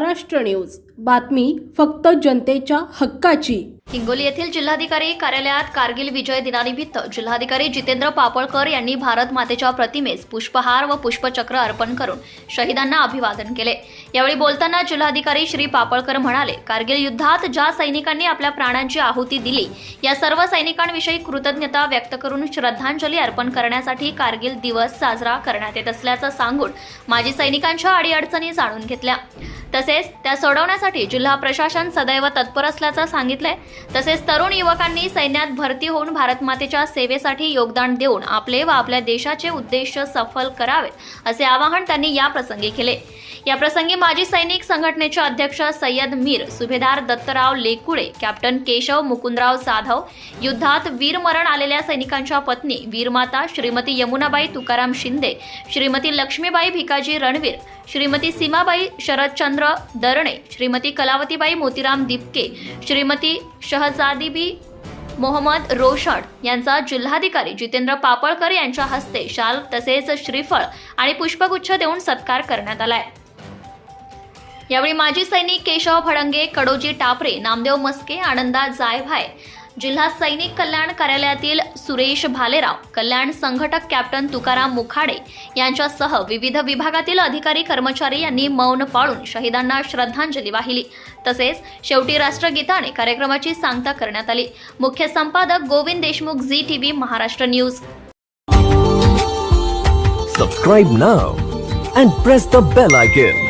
Maharashtra news. बातमी फक्त जनतेच्या हक्काची. हिंगोली येथील जिल्हाधिकारी कार्यालयात कारगिल विजय दिनानिमित्त जिल्हाधिकारी जितेंद्र पापळकर यांनी भारत मातेच्या प्रतिमेस पुष्पहार व पुष्पचक्र अर्पण करून शहीदांना अभिवादन केले. यावेळी बोलताना जिल्हाधिकारी श्री पापळकर म्हणाले कारगिल युद्धात ज्या सैनिकांनी आपल्या प्राणांची आहुती दिली या सर्व सैनिकांविषयी कृतज्ञता व्यक्त करून श्रद्धांजली अर्पण करण्यासाठी कारगिल दिवस साजरा करण्यात येत असल्याचं सांगून माजी सैनिकांच्या अडीअडचणी जाणून घेतल्या. तसेच त्या सोडवण्यासाठी जिल्हा प्रशासन सदैव तत्पर असल्याचं सांगितलंय. तसेच तरुण युवकांनी सैन्यात भरती होऊन भारतमातेच्या सेवेसाठी योगदान देऊन आपले व आपल्या देशाचे उद्देश सफल करावेत असे आवाहन त्यांनी याप्रसंगी केले. याप्रसंगी माजी सैनिक संघटनेचे अध्यक्ष सय्यद मीर सुभेदार दत्तराव लेकुळे कॅप्टन केशव मुकुंदराव साधव युद्धात वीरमरण आलेल्या सैनिकांच्या पत्नी वीरमाता श्रीमती यमुनाबाई तुकाराम शिंदे श्रीमती लक्ष्मीबाई भिकाजी रणवीर श्रीमती सीमाबाई शरदचंद्र दरणे श्रीमती कलावतीबाई मोतीराम दिपके श्रीमती शहजादीबी मोहम्मद रोशड यांचा जिल्हाधिकारी जितेंद्र पापळकर यांच्या हस्ते शाल तसेच श्रीफळ आणि पुष्पगुच्छ देऊन सत्कार करण्यात आलाय. यावेळी माजी सैनिक केशव फडंगे कडोजी टापरे नामदेव मस्के आनंदा जायभाय जिल्हा सैनिक कल्याण कार्यालयातील सुरेश भालेराव कल्याण संघटक कॅप्टन तुकाराम मुखाडे यांच्यासह विविध विभागातील अधिकारी कर्मचारी यांनी मौन पाळून शहीदांना श्रद्धांजली वाहिली. तसेच शेवटी राष्ट्रगीताने कार्यक्रमाची सांगता करण्यात आली. मुख्य संपादक Govind Deshmukh Zee TV Maharashtra news. Subscribe now and press the bell icon.